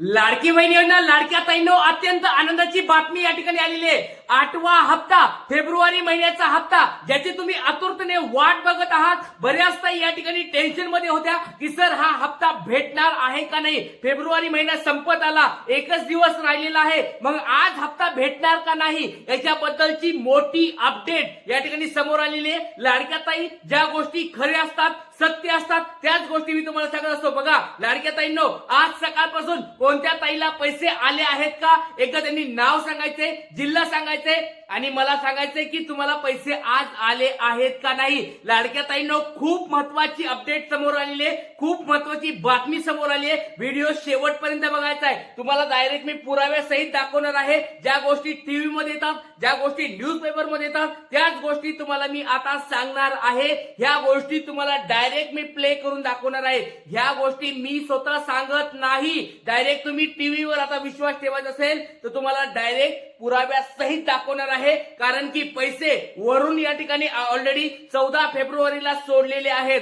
लाडकी बहिणींना लाडक्या ताईनो अत्यंत आनंदाची बातमी या ठिकाणी आलेली आहे. आठवा हप्ता फेब्रुवारी महिन्याचा हप्ता ज्याची तुम्ही आतुरतेने वाट बघत आहात. बऱ्याच ताई या ठिकाणी टेन्शनमध्ये होत्या की सर हा हप्ता भेटणार आहे का नाही? फेब्रुवारी महिना संपत आला एकच दिवस राहिलेला आहे. मग आज हप्ता भेटणार का नाही? याच्याबद्दलची मोठी अपडेट या ठिकाणी समोर आलेली आहे. लाडक्या ताई ज्या गोष्टी खऱ्या असतात सत्य असतात त्याच गोष्टी मी तुम्हाला सांगत असतो. बघा लाडक्या ताईंनो आज सकाळपासून कोणत्या ताईला पैसे आले आहेत का? एकदा त्यांनी नाव सांगायचे जिल्हा सांगायचे आणि मला सांगायचंय की तुम्हाला पैसे आज आले आहेत का नाही? लाडक्या ताईंनो खूप महत्वाची अपडेट समोर आलेली आहे. खूप महत्वाची बातमी समोर आली आहे. व्हिडिओ शेवटपर्यंत बघायचा आहे. तुम्हाला डायरेक्ट मी पुराव्यासहित दाखवणार आहे. ज्या गोष्टी टीव्ही मध्ये येतात ज्या गोष्टी न्यूज पेपरमध्ये येतात त्याच गोष्टी तुम्हाला मी आता सांगणार आहे. ह्या गोष्टी तुम्हाला डायरेक्ट मी प्ले करून दाखवणार आहे. ह्या गोष्टी मी स्वतः सांगत नाही. डायरेक्ट तुम्ही टीव्हीवर आता विश्वास ठेवायचा असेल तर तुम्हाला डायरेक्ट पुराव्यासहित दाखवणार आहे. कारण की पैसे वरून या ठिकाणी ऑलरेडी चौदा फेब्रुवारीला सोडलेले आहेत.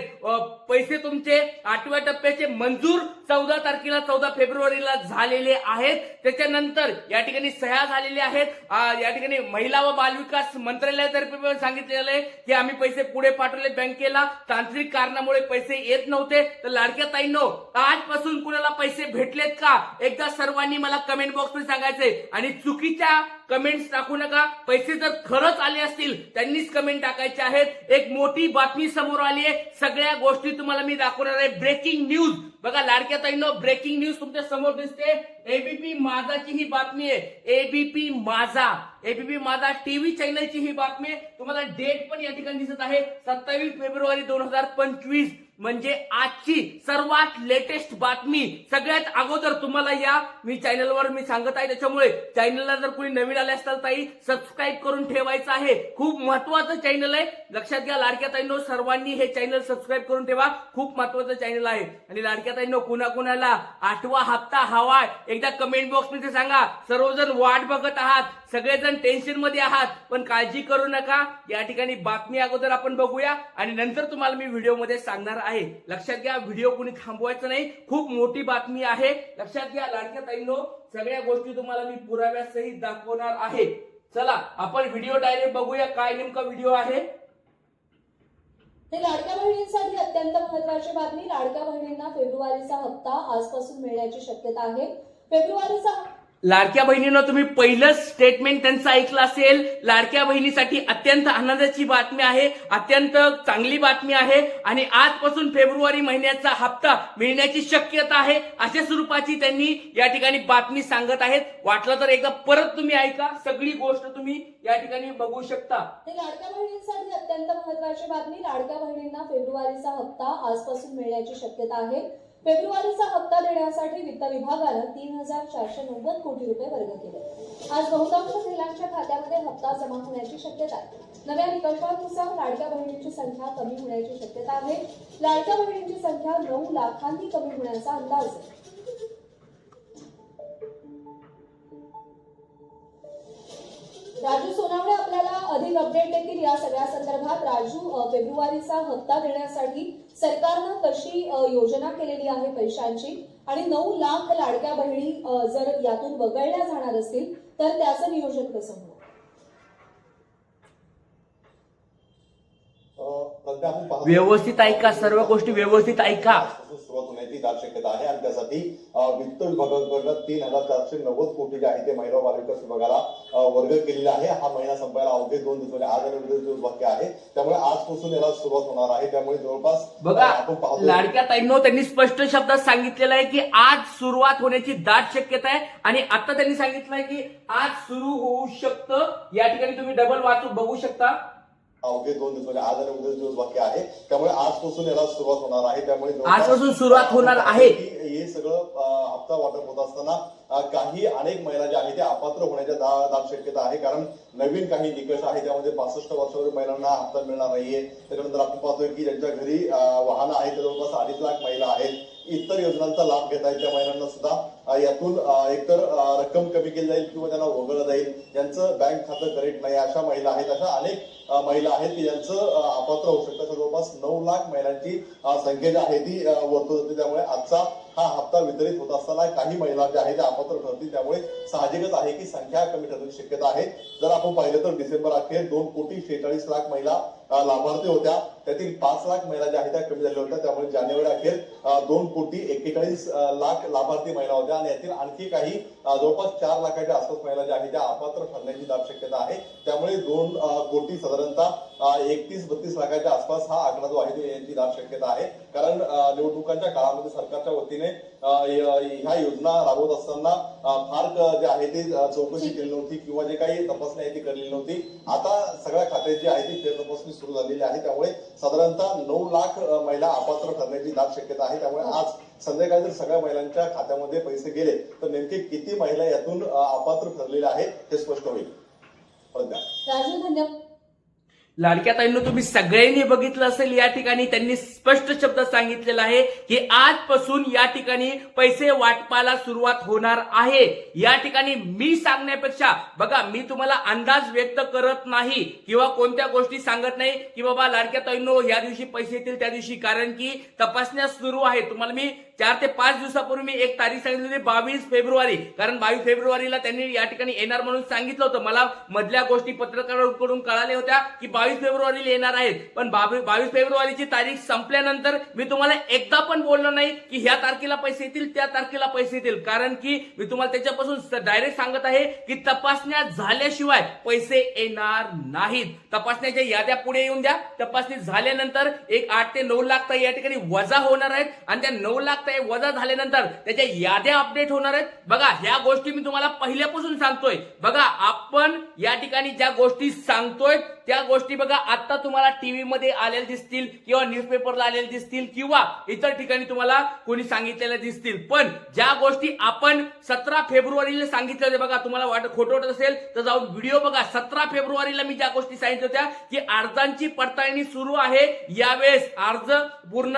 पैसे तुमचे आठव्या टप्प्याचे मंजूर चौदा तारखेला चौदा फेब्रुवारीला झालेले आहेत. त्याच्यानंतर या ठिकाणी सह्या झालेल्या आहेत. या ठिकाणी महिला व बालविकास मंत्रालयातर्फे सांगितलेलं आहे की आम्ही पैसे पुढे पाठवले बँकेला. तांत्रिक कारणामुळे पैसे येत नव्हते. तर लाडक्या ताईंनो आजपासून कुणाला पैसे भेटलेत का? एकदा सर्वांनी मला कमेंट बॉक्समध्ये सांगायचंय. आणि चुकीच्या कमेंट्स टाकू नका. पैसे जर खरंच आले असतील त्यांनीच कमेंट टाकायचे आहेत. एक मोठी बातमी समोर आली आहे. सगळ्या गोष्टी तुम्हाला मी दाखवणार आहे. ब्रेकिंग न्यूज बघा लाडक्या ताईनो ब्रेकिंग न्यूज तुमच्यासमोर दिसते. एबीपी माझाची ही बातमी आहे. एबीपी माझा. एबीपी माझा टीव्ही चॅनलची ही बातमी आहे. तुम्हाला डेट पण या ठिकाणी दिसत आहे. सत्तावीस फेब्रुवारी दोन हजार पंचवीस. म्हणजे आजची सर्वात लेटेस्ट बातमी सगळ्यात अगोदर तुम्हाला या मी चॅनलवर मी सांगत आहे. त्याच्यामुळे चॅनलला जर कोणी नवीन आले असताल ताई सबस्क्राईब करून ठेवायचं आहे. खूप महत्वाचं चॅनल आहे. लक्षात घ्या लाडक्याताईंनो सर्वांनी हे चॅनल सबस्क्राईब करून ठेवा. खूप महत्वाचं चॅनल आहे. आणि लाडक्या ताईंनो कुणाकुणाला आठवा हप्ता हवाय एकदा कमेंट बॉक्समध्ये सांगा. सर्वजण वाट बघत आहात सगळेजण टेन्शनमध्ये आहात पण काळजी करू नका. या ठिकाणी बातमी अगोदर आपण बघूया. आणि नंतर तुम्हाला मी व्हिडिओमध्ये सांगणार आहे. लक्षात घ्या व्हिडिओ कोणी थांबवायचा नाही. खूप मोठी बातमी आहे. लक्षात घ्या लाडक्या ताईंनो सगळ्या गोष्टी तुम्हाला मी पुराव्यासहित दाखवणार आहे. चला आपण व्हिडिओ डायरेक्ट बघूया काय नेमका व्हिडिओ आहे. हे लाडक्या बहिणींसाठी अत्यंत महत्वाची बातमी. लाडक्या बहिणींना फेब्रुवारीचा हप्ता आजपासून मिळण्याची शक्यता आहे. फेब्रुवारीचा लाडक्या बहिणीनं तुम्ही पहिलं स्टेटमेंट त्यांचं ऐकलं असेल. लाडक्या बहिणीसाठी अत्यंत आनंदाची बातमी आहे अत्यंत चांगली बातमी आहे. आणि आजपासून फेब्रुवारी महिन्याचा हप्ता मिळण्याची शक्यता आहे अशा स्वरूपाची त्यांनी या ठिकाणी बातमी सांगत आहेत. वाटलं तर एकदा परत तुम्ही ऐका. सगळी गोष्ट तुम्ही या ठिकाणी बघू शकता. हे लाडक्या बहिणींसाठी अत्यंत महत्वाची बातमी. लाडक्या बहिणींना फेब्रुवारीचा हप्ता आजपासून मिळण्याची शक्यता आहे. फेब्रुवारीचा हप्ता देण्यासाठी वित्त विभागानं तीन हजार चारशे नव्वद कोटी रुपये वर्ग केले. आज बहुतांश महिलांच्या खात्यामध्ये हप्ता जमा होण्याची शक्यता आहे. नव्या निकषानुसार लाडक्या बहिणींची संख्या कमी होण्याची शक्यता आहे. लाडक्या बहिणींची संख्या नऊ लाखांनी कमी होण्याचा अंदाज आहे. राजू सोनावणे आपल्याला अधिक अपडेट देतील या सगळ्या संदर्भात. राजू फेब्रुवारीचा हप्ता देण्यासाठी सरकारनं कशी योजना केलेली आहे पैशांची? आणि नऊ लाख लाडक्या बहिणी जर यातून वगळल्या जाणार असतील तर त्याचं नियोजन कसं होणार? व्यवस्थित ऐका सर्व गोष्टी व्यवस्थित ऐका. सुरुवात होण्याची दाट शक्यता आहे आणि त्यासाठी वित्त विभागाकडनं तीन हजार चारशे नव्वद कोटी जे आहे ते महिला बालविकास विभागाला वर्ग केलेला आहे. हा महिना संपायला अवघे दोन दिवस आज आणि उद्या दिवस बाकी आहे. त्यामुळे आजपासून याला सुरुवात होणार आहे. त्यामुळे जवळपास बघा लाडक्या ताईंनो त्यांनी स्पष्ट शब्दात सांगितलेलं आहे की आज सुरुवात होण्याची दाट शक्यता आहे. आणि आता त्यांनी सांगितलंय की आज सुरू होऊ शकतं. या ठिकाणी तुम्ही डबल वाचू बघू शकता. अवघे दोन दिवस म्हणजे आज आणि उद्या दिवस बाकी आहे त्यामुळे आजपासून याला सुरुवात होणार आहे त्यामुळे आजपासून सुरुवात होणार आहे. हे सगळं हप्ता वाटप होत असताना काही अनेक महिला ज्या आहेत त्या अपात्र होण्याच्या दा- दाट शक्यता आहे. कारण नवीन काही निकष आहे त्यामध्ये पासष्ट वर्षावरील महिलांना हप्ता मिळणार नाहीये. त्याच्यानंतर आपण पाहतोय की ज्यांच्या घरी वाहन वाहनं आहेत त्या जवळपास अडीच लाख महिला आहेत. इतर योजनांचा लाभ घेता येईल त्या महिलांना सुद्धा. यातून एकतर रक्कम कमी केली जाईल किंवा त्यांना वगळलं जाईल. ज्यांचं बँक खातं करेक्ट नाही अशा महिला आहेत अशा अनेक महिला आहेत की ज्यांचं अपात्र होऊ शकतं. जवळपास नऊ लाख महिलांची संख्या जी आहे ती अं, वर्तवत होती. त्यामुळे आजचा हा हप्ता वितरित होत असताना काही महिला ज्या आहेत त्या अपात्र ठरतील त्यामुळे साहजिकच आहे की संख्या कमी ठरण्याची शक्यता आहे. जर आपण पाहिलं तर डिसेंबर अखेर दोन कोटी शेहेचाळीस लाख महिला लाभार्थी होत्या. त्यातील पाच लाख महिला ज्या आहेत त्या कमी झाल्या होत्या. त्यामुळे जानेवारी अखेर दोन कोटी एक्केचाळीस लाख लाभार्थी महिला होत्या. आणि यातील आणखी काही जवळपास चार लाखाच्या आसपास महिला ज्या आहेत त्या अपात्र ठरण्याची दाट शक्यता आहे. त्यामुळे दोन कोटी साधारणतः एकतीस बत्तीस लाखाच्या आसपास हा आकडा जो आहे तो याची दाट शक्यता आहे. कारण निवडणुकांच्या काळामध्ये सरकारच्या वतीने ह्या योजना राबवत असताना फार जे आहे ते चौकशी केली नव्हती किंवा जे काही तपासणी आहे ती केलेली नव्हती. आता सगळ्या खात्याची आहे ती फेर तपासणी सुरू झालेली आहे. त्यामुळे साधारणतः नऊ लाख महिला अपात्र ठरण्याची दाट शक्यता आहे. त्यामुळे आज संध्याकाळी जर सगळ्या महिलांच्या खात्यामध्ये पैसे गेले तर नेमके किती महिला यातून अपात्र ठरलेल्या आहेत हे स्पष्ट होईल. प्रज्ञा लाडक्या ताईंनो तुम्ही सगळ्यांनी बघितलं असेल या ठिकाणी. त्यांनी स्पष्ट शब्द सांगितलेलं आहे की आजपासून या ठिकाणी पैसे वाटपाला सुरुवात होणार आहे. या ठिकाणी मी सांगण्यापेक्षा बघा मी तुम्हाला अंदाज व्यक्त करत नाही किंवा कोणत्या गोष्टी सांगत नाही की बाबा लाडक्या ताईंनो या दिवशी पैसे येतील त्या दिवशी. कारण की तपासण्या सुरू आहे तुम्हाला मी चार ते पाच दिवसापूर्वी मी एक तारीख सांगितली होती बावीस फेब्रुवारी. कारण बावीस फेब्रुवारीला त्यांनी या ठिकाणी येणार म्हणून सांगितलं होतं. मला मधल्या गोष्टी पत्रकारांकडून कळाल्या होत्या की बावीस फेब्रुवारीला येणार आहेत. पण बावीस बावीस फेब्रुवारीची तारीख संपल्यानंतर मी तुम्हाला एकदा पण बोललो नाही की ह्या तारखेला पैसे येतील त्या तारखेला पैसे येतील. कारण की मी तुम्हाला त्याच्यापासून डायरेक्ट सांगत आहे की तपासण्या झाल्याशिवाय पैसे येणार नाहीत. तपासण्याच्या याद्या पुढे येऊन द्या. तपासणी झाल्यानंतर एक आठ ते नऊ लाख तर या ठिकाणी वजा होणार आहेत. आणि त्या नऊ लाख ताई वजा झाल्यानंतर त्याच्या याद्या अपडेट होणार आहेत. बघा ह्या गोष्टी मी तुम्हाला पहिल्यापासून सांगतोय. बघा आपण या ठिकाणी ज्या गोष्टी सांगतोय त्या गोष्टी बघा आता तुम्हाला टीव्ही मध्ये आलेल्या दिसतील किंवा न्यूजपेपरला आलेल्या दिसतील किंवा इतर ठिकाणी तुम्हाला कोणी सांगितलेल्या दिसतील. पण ज्या गोष्टी आपण सतरा फेब्रुवारीला सांगितल्या होत्या बघा तुम्हाला वाटत खोटं वाटत असेल तर जाऊन व्हिडिओ बघा. सतरा फेब्रुवारीला मी ज्या गोष्टी सांगितल्या होत्या की अर्जांची पडताळणी सुरू आहे. यावेळेस अर्ज पूर्ण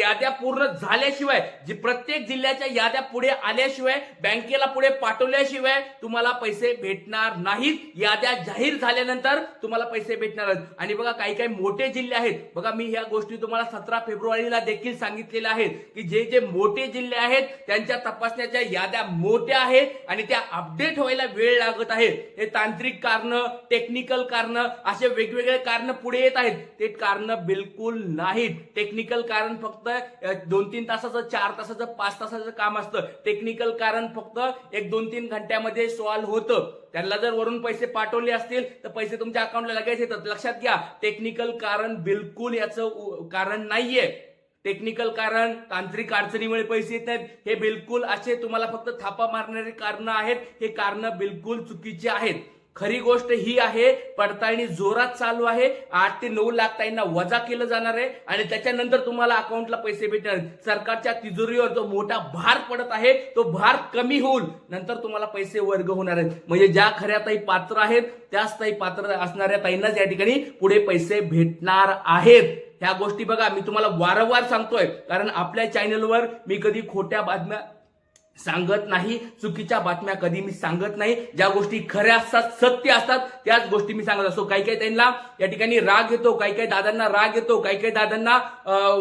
याद्या पूर्ण झाल्याशिवाय जी प्रत्येक जिल्ह्याच्या याद्या पुढे आल्याशिवाय बँकेला पुढे पाठवल्याशिवाय तुम्हाला पैसे भेटणार नाहीत. याद्या जाहीर झाल्यानंतर तुम्हाला पैसे भेटणार आहेत. आणि बघा काही काही मोठे जिल्हे आहेत. बघा मी ह्या गोष्टी तुम्हाला सतरा फेब्रुवारीला देखील सांगितलेल्या आहेत की जे जे मोठे जिल्हे आहेत त्यांच्या तपासण्याच्या याद्या मोठ्या आहेत आणि त्या अपडेट व्हायला वेळ लागत आहे. हे तांत्रिक कारण टेक्निकल कारण असे वेगवेगळे कारण पुढे येत आहेत. ते कारण बिलकुल नाहीत. टेक्निकल कारण फक्त दोन तीन तासाचं चार तासाचं पाच तासाचं काम असतं. टेक्निकल कारण फक्त एक दोन तीन घंट्यामध्ये सॉल्व्ह होतं. त्यांना जर वरून पैसे पाठवले असतील तर पैसे तुमच्या अकाउंटला लगेच येतात. लक्षात घ्या टेक्निकल कारण बिलकुल याचं कारण नाहीये. टेक्निकल कारण तांत्रिक अडचणीमुळे पैसे येत नाहीत. हे बिलकुल असे तुम्हाला फक्त थापा मारणारे कारणं आहेत. हे कारण बिलकुल चुकीचे आहेत. खरी गोष्ट ही आहे पडताळणी जोरात चालू आहे. आठ ते नऊ लाख ताईंना वजा केलं जाणार आहे आणि त्याच्यानंतर तुम्हाला अकाउंटला पैसे भेटणार सरकारच्या तिजोरीवर जो मोठा भार पडत आहे तो भार कमी होऊन नंतर तुम्हाला पैसे वर्ग होणार आहेत. म्हणजे ज्या खऱ्या ताई पात्र आहेत त्याच ताई पात्र असणाऱ्या ताईंनाच या ठिकाणी पुढे पैसे भेटणार आहेत. ह्या गोष्टी बघा मी तुम्हाला वारंवार सांगतोय. कारण आपल्या चॅनलवर मी कधी खोट्या बातम्या सांगत नाही चुकीच्या बातम्या कधी मी सांगत नाही. ज्या गोष्टी खऱ्या असतात सत्य असतात त्याच गोष्टी मी सांगत असतो. काही काही त्यांना या ठिकाणी राग येतो काही काही दादांना राग येतो काही काही दादांना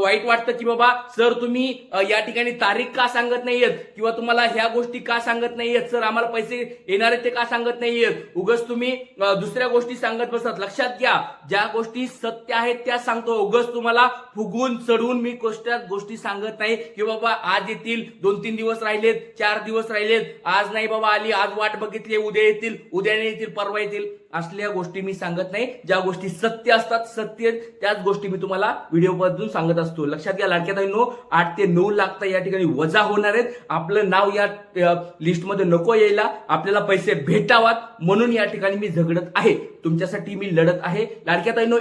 वाईट वाटतं की बाबा सर तुम्ही या ठिकाणी तारीख का सांगत नाहीयेत? किंवा तुम्हाला ह्या गोष्टी का सांगत नाहीयेत? सर आम्हाला पैसे येणार आहेत ते का सांगत नाहीयेत? उगस तुम्ही दुसऱ्या गोष्टी सांगत बसतात लक्षात घ्या ज्या गोष्टी सत्य आहेत त्या सांगतो. उगस तुम्हाला फुगून चढून मी गोष्ट गोष्टी सांगत नाही की बाबा आज येतील दोन तीन दिवस राहिलेत चार दिवस राहिलेत. आज नाही बाबा आली आज वाट बघितली उद्या येतील उद्या येतील परवा येतील. असल्या गोष्टी मी सांगत नाही. ज्या गोष्टी सत्य असतात सत्य त्याच गोष्टी मी तुम्हाला व्हिडिओ मधून सांगत असतो. लक्षात घ्या लाडक्या ताईंनो आठ ते नऊ लाख या ठिकाणी वजा होणार आहेत. आपलं नाव या लिस्टमध्ये नको यायला. आपल्याला पैसे भेटावात. म्हणून या ठिकाणी मी झगडत आहे. तुमच्यासाठी मी लढत आहे. लाडक्या ताईंनो